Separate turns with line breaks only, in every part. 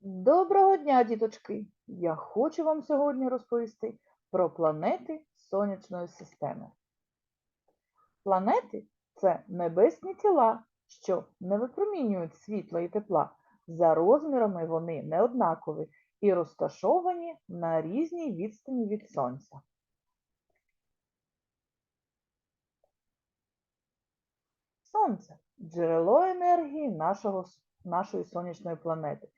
Доброго дня, діточки! Я хочу вам сьогодні розповісти про планети Сонячної системи. Планети це небесні тіла, що не випромінюють світла і тепла. За розмірами вони неоднакові і розташовані на різній відстані від Сонця. Сонце джерело енергії нашого, нашої сонячної планети.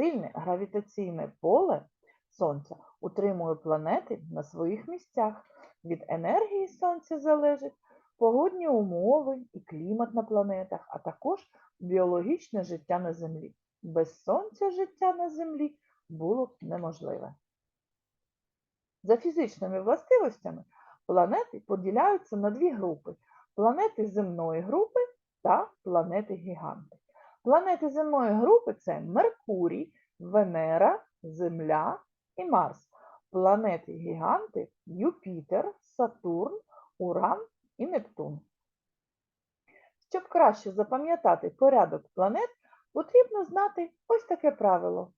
Сильне гравітаційне поле Сонця утримує планети на своїх місцях. Від енергії Сонця залежать погодні умови і клімат на планетах, а також біологічне життя на Землі. Без Сонця життя на Землі було б неможливе. За фізичними властивостями планети поділяються на дві групи: планети земної групи та планети-гіганти. Планети земної групи це Меркурій, Венера, Земля і Марс. Планети-гіганти Юпітер, Сатурн, Уран і Нептун. Щоб краще запам'ятати порядок планет, потрібно знати ось таке правило.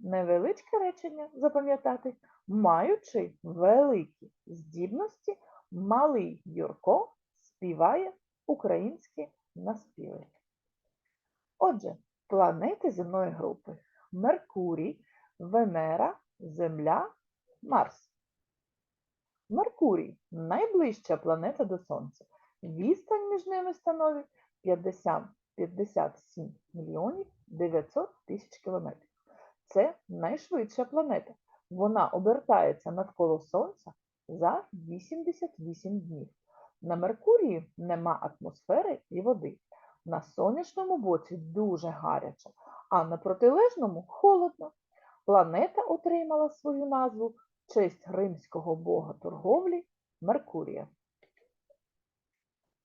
Невеличке речення запам'ятати, маючи великі здібності, малий Юрко співає українські наспіви. Отже, планети земної групи Меркурій, Венера, Земля, Марс. Меркурій найближча планета до Сонця. Відстань між ними становить 50 57 мільйонів 900 тисяч кілометрів. Це найшвидша планета. Вона обертається навколо Сонця за 88 днів. На Меркурії нема атмосфери і води. На сонячному боці дуже гаряче, а на протилежному холодно. Планета отримала свою назву честь римського бога торговлі Меркурія.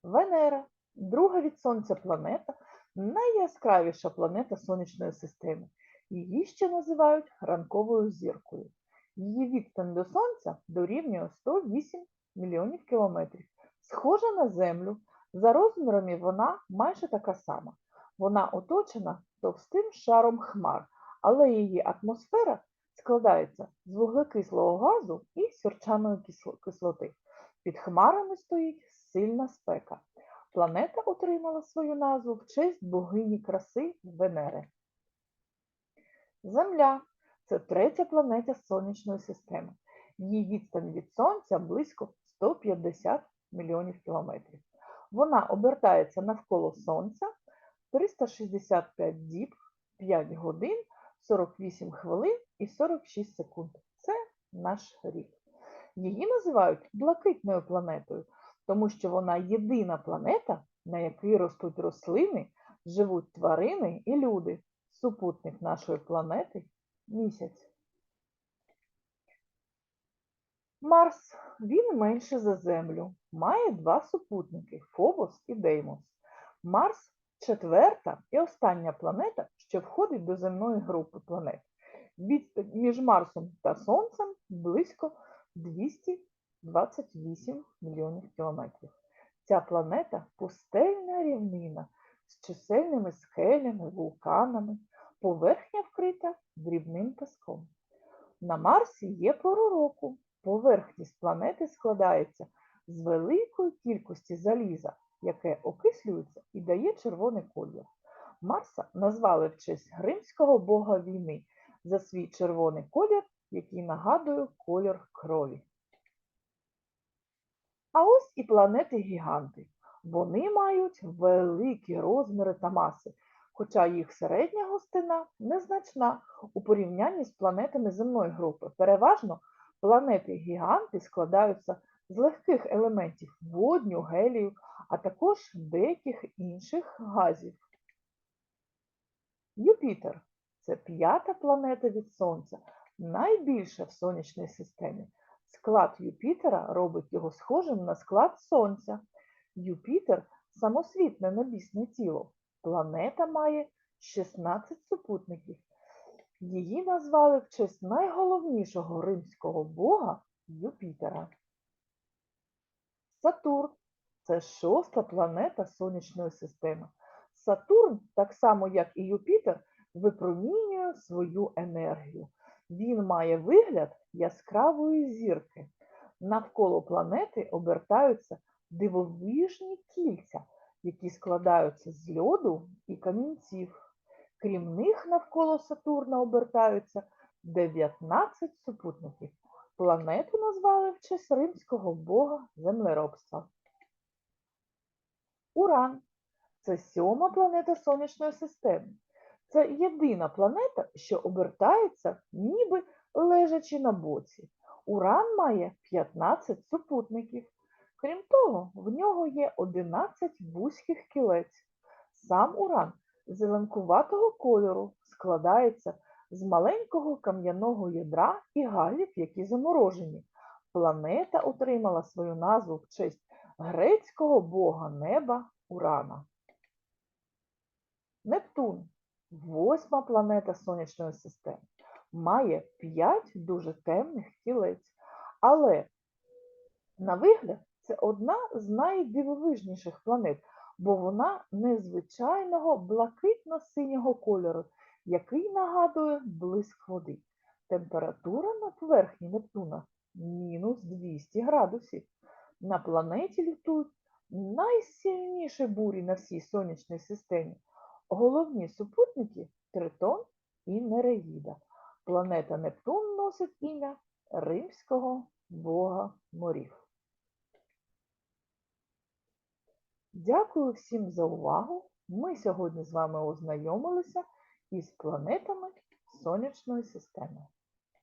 Венера, друга від Сонця планета, найяскравіша планета Сонячної системи. Її ще називають ранковою зіркою. Її відстань до Сонця дорівнює 108 мільйонів кілометрів. Схожа на Землю, за розмірами вона майже така сама. Вона оточена товстим шаром хмар, але її атмосфера складається з вуглекислого газу і сірчаної кислоти. Під хмарами стоїть сильна спека. Планета отримала свою назву в честь богині краси Венери. Земля це третя планета Сонячної системи. Її відстань від Сонця близько 150 мільйонів кілометрів. Вона обертається навколо Сонця 365 діб, 5 годин, 48 хвилин і 46 секунд. Це наш рік. Її називають блакитною планетою, тому що вона єдина планета, на якій ростуть рослини, живуть тварини і люди. Супутник нашої планети місяць. Марс, він менше за Землю, має два супутники Фобос і Деймос. Марс четверта і остання планета, що входить до земної групи планет. Відстань між Марсом та Сонцем близько 228 мільйонів кілометрів. Ця планета пустельна рівнина з чисельними скелями, вулканами, поверхня вкрита дрібним песком. На Марсі є пору року. Поверхність планети складається з великої кількості заліза, яке окислюється і дає червоний колір. Марса назвали в честь римського бога війни за свій червоний колір, який нагадує колір крові. А ось і планети-гіганти. Вони мають великі розміри та маси, хоча їх середня густина незначна у порівнянні з планетами земної групи. Переважно планети-гіганти складаються з легких елементів водню, гелію, а також деяких інших газів. Юпітер це п'ята планета від Сонця, найбільша в сонячній системі. Склад Юпітера робить його схожим на склад Сонця. Юпітер самосвітне небісне тіло. Планета має 16 супутників. Її назвали в честь найголовнішого римського бога Юпітера. Сатурн це шоста планета Сонячної системи. Сатурн, так само як і Юпітер, випромінює свою енергію. Він має вигляд яскравої зірки. Навколо планети обертаються дивовижні кільця, які складаються з льоду і камінців. Крім них, навколо Сатурна обертаються 19 супутників. Планету назвали в честь римського бога землеробства. Уран це сьома планета Сонячної системи. Це єдина планета, що обертається, ніби лежачи на боці. Уран має 15 супутників. Крім того, в нього є 11 вузьких кілець. Сам уран зеленкуватого кольору складається з маленького кам'яного ядра і галів, які заморожені. Планета отримала свою назву в честь грецького бога неба Урана. Нептун восьма планета Сонячної системи. Має 5 дуже темних кілець, але на вигляд це одна з найдивовижніших планет, бо вона незвичайного блакитно-синього кольору, який нагадує блиск води. Температура на поверхні Нептуна мінус 200 градусів. На планеті літують найсильніші бурі на всій сонячній системі. Головні супутники Тритон і Нереїда. Планета Нептун носить ім'я римського бога Дякую всім за увагу. Ми сьогодні з вами ознайомилися із планетами Сонячної системи.